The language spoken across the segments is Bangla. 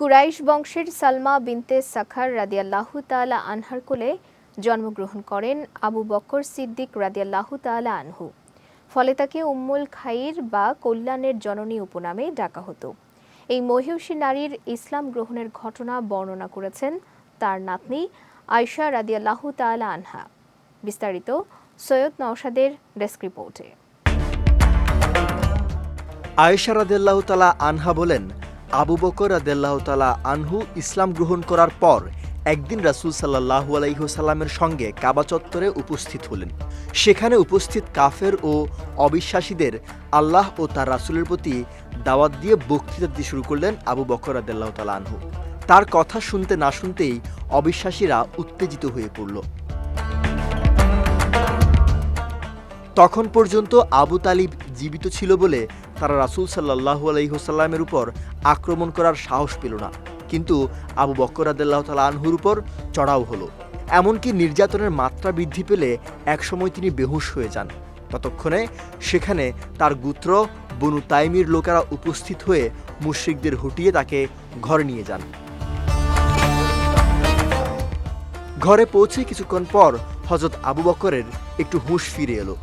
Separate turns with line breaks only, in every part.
কুরাইশ বংশের সালমা বিনতে সাখার রাদিয়াল্লাহু তাআলা আনহার কোলে জন্মগ্রহণ করেন আবু বকর সিদ্দিক রাদিয়াল্লাহু তাআলা আনহু। ফলে তাকে উম্মুল খাইর বা কল্যাণের জননী উপনামে ডাকা হতো। এই মহিষী নারীর ইসলাম গ্রহণের ঘটনা বর্ণনা করেছেন তার নাতনি আয়শা রাদিয়াল্লাহু তাআলা আনহা। বিস্তারিত সৈয়দ নওশাদের ডেস্ক রিপোর্টে।
আয়েশা রাদেল্লাহ তালা আনহা বলেন আবু বকর রাদেল্লাহ তালা আনহু ইসলাম গ্রহণ করার পর একদিন রাসুল সাল্লাহু আলাইসাল্লামের সঙ্গে কাবা চত্বরে উপস্থিত হলেন। সেখানে উপস্থিত কাফের ও অবিশ্বাসীদের আল্লাহ ও তার রাসুলের প্রতি দাওয়াত দিয়ে বক্তৃতা দিতে শুরু করলেন আবু বকর রাদেল্লাহ তালা আনহু। তার কথা শুনতে না শুনতেই অবিশ্বাসীরা উত্তেজিত হয়ে পড়ল। তখন পর্যন্ত আবু তালিব জীবিত ছিল বলে তারা রাসুল সাল্লাহু আলহিহসাল্লামের উপর আক্রমণ করার সাহস পেল না। কিন্তু আবু বক্কর আদাল্লাহ তালা আনহুর উপর চড়াও হলো। এমনকি নির্যাতনের মাত্রা বৃদ্ধি পেলে একসময় তিনি বেহুশ হয়ে যান। ততক্ষণে সেখানে তার গুত্র বনু তাইমির লোকেরা উপস্থিত হয়ে মুশ্রিকদের হটিয়ে তাকে ঘরে নিয়ে যান। ঘরে পৌঁছে কিছুক্ষণ পর হজরত আবু বকরের একটু হুঁশ ফিরে এলো।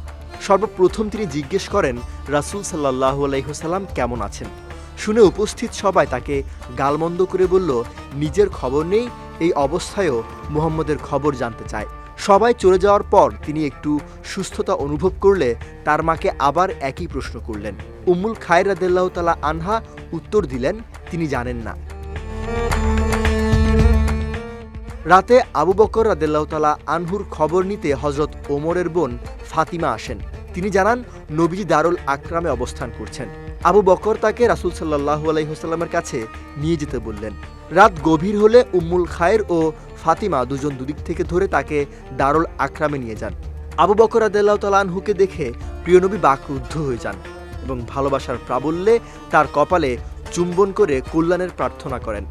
সর্বপ্রথম তিনি জিজ্ঞেস করেন, রাসুল সাল্লাহ আলাইহসাল্লাম কেমন আছেন? শুনে উপস্থিত সবাই তাকে গালমন্দ করে বলল, নিজের খবর নেই, এই অবস্থায়ও মুহাম্মদের খবর জানতে চায়। সবাই চলে যাওয়ার পর তিনি একটু সুস্থতা অনুভব করলে তার মাকে আবার একই প্রশ্ন করলেন। উম্মুল খায়র রাদেল্লাহ তালা আনহা উত্তর দিলেন, তিনি জানেন না। রাতে আবু বকর রাদেল্লাহ তালা আনহুর খবর নিতে হজরত ওমরের বোন ফাতিমা আসেন। তিনি জানান, নবীজি দারুল আকরামে অবস্থান করছেন। আবু বকর তাকে রাসুল সাল্লাহু আলাইসাল্লামের কাছে নিয়ে যেতে বললেন। রাত গভীর হলে উম্মুল খায়ের ও ফাতিমা দুজন দুদিক থেকে ধরে তাকে দারুল আকরামে নিয়ে যান। আবু বকর রাদেল্লাহ তালা আনহুকে দেখে প্রিয়নবী বাকরুদ্ধ হয়ে যান এবং ভালোবাসার প্রাবল্যে তার কপালে চুম্বন করে কল্যাণের প্রার্থনা করেন।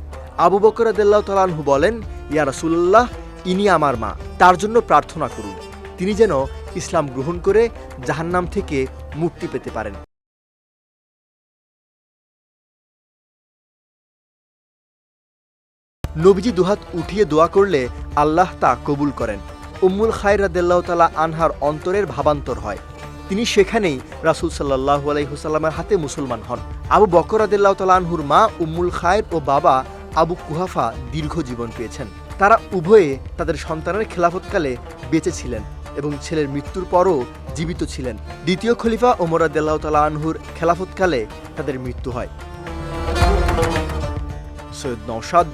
আবু বকর রাদেল্লাহ তালানহু বলেন ইয়া রাসুল্লাহ ইনি আমার মা। তার জন্য প্রার্থনা করুন। তিনি যেন ইসলাম গ্রহণ করে জাহান্নাম থেকে মুক্তি পেতে পারেন। নবীজি দুহাত উঠিয়ে দোয়া করলে আল্লাহ তা কবুল করেন। উম্মুল খায়র রাদেল্লাহ তালা আনহার অন্তরের ভাবান্তর হয়। তিনি সেখানেই রাসুল সাল্লাহ আলাইহুসাল্লামের হাতে মুসলমান হন। আবু বকর রাদেল্লাহ তালা আনহুর মা, উম্মুল খায়ের ও বাবা আবু কুহাফা দীর্ঘ জীবন পেয়েছেন। তারা উভয়ে তাদের সন্তানের খেলাফতকালে বেঁচে ছিলেন এবং ছেলের মৃত্যুর পরও জীবিত ছিলেন। দ্বিতীয় খলিফা ওমর আদাল্লাহ তালা আনহুর খেলাফতকালে তাদের মৃত্যু হয়। Syed Naushad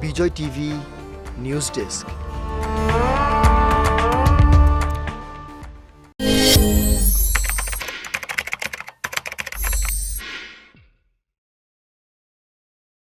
Bijoy TV, news desk.